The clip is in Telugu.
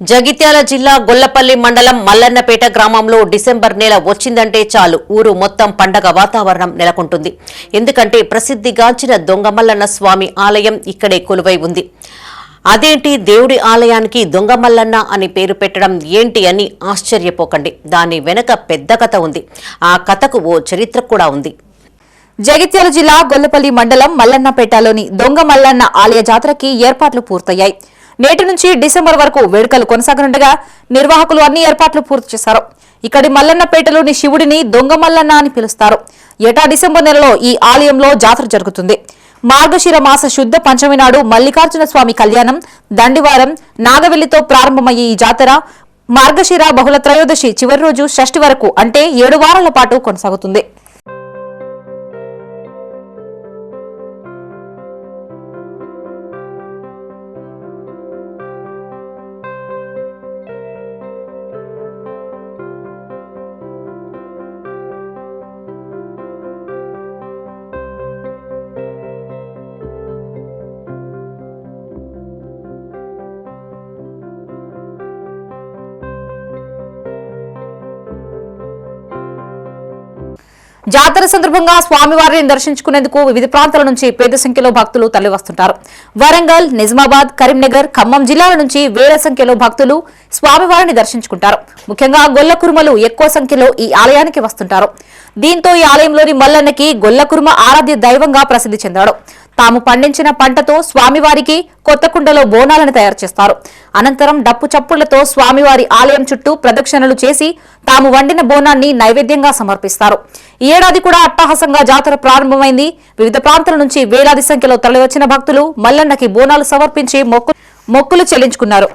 జగిత్యాల జిల్లా గొల్లపల్లి మండలం మల్లన్నపేట గ్రామంలో డిసెంబర్ నెల వచ్చిందంటే చాలు. ఊరు మొత్తం పండగ వాతావరణం నెలకొంటుంది. ఎందుకంటే ప్రసిద్ధిగాంచిన దొంగమల్లన్న స్వామి ఆలయం ఇక్కడే కొలువై ఉంది. అదేంటి దేవుడి ఆలయానికి దొంగమల్లన్న అని పేరు పెట్టడం ఏంటి అని ఆశ్చర్యపోకండి. దాని వెనక పెద్ద కథ ఉంది. ఆ కథకు ఓ చరిత్ర కూడా ఉంది. జగిత్యాల జిల్లా గొల్లపల్లి మండలం మల్లన్నపేటలోని దొంగ మల్లన్న ఆలయ జాతరకి ఏర్పాట్లు పూర్తయ్యాయి. నేటి నుంచి డిసెంబర్ వరకు వేడుకలు కొనసాగనుండగా నిర్వాహకులు అన్ని ఏర్పాట్లు పూర్తి చేశారు. ఇక్కడి మల్లన్నపేటలోని శివుడిని దొంగ మల్లన్న అని పిలుస్తారు. ఏటా డిసెంబర్ నెలలో ఈ ఆలయంలో జాతర జరుగుతుంది. మార్గశిర మాస శుద్ధ పంచమి నాడు మల్లికార్జున స్వామి కళ్యాణం దండివారం నాగవెల్లితో ప్రారంభమయ్యే ఈ జాతర మార్గశిర బహుళ త్రయోదశి చివరి రోజు షష్ఠి వరకు అంటే ఏడు వారాల పాటు కొనసాగుతుంది. జాతర సందర్భంగా స్వామివారిని దర్శించుకునేందుకు వివిధ ప్రాంతాల నుంచి పెద్ద సంఖ్యలో భక్తులు తరలివస్తుంటారు. వరంగల్ నిజామాబాద్ కరీంనగర్ ఖమ్మం జిల్లాల నుంచి వేల సంఖ్యలో భక్తులు స్వామివారిని దర్శించుకుంటారు. ముఖ్యంగా గొల్ల కురుమలు ఎక్కువ సంఖ్యలో ఈ ఆలయానికి వస్తుంటారు. దీంతో ఈ ఆలయంలోని మల్లన్నకి గొల్ల కురుమ ఆరాధ్య దైవంగా ప్రసిద్ధి చెందాడు. తాము పండించిన పంటతో స్వామివారికి కొత్త కుండలో బోనాలను తయారు చేస్తారు. అనంతరం డప్పు చప్పుళ్ళతో స్వామివారి ఆలయం చుట్టూ ప్రదక్షిణలు చేసి తాము వండిన బోనాన్ని నైవేద్యంగా సమర్పిస్తారు. ఈ ఏడాది కూడా అట్టహాసంగా జాతర ప్రారంభమైంది. వివిధ ప్రాంతాల నుంచి వేలాది సంఖ్యలో తరలివచ్చిన భక్తులు మల్లన్నకి బోనాలు సమర్పించి మొక్కు మొక్కులు చెల్లించుకున్నారు.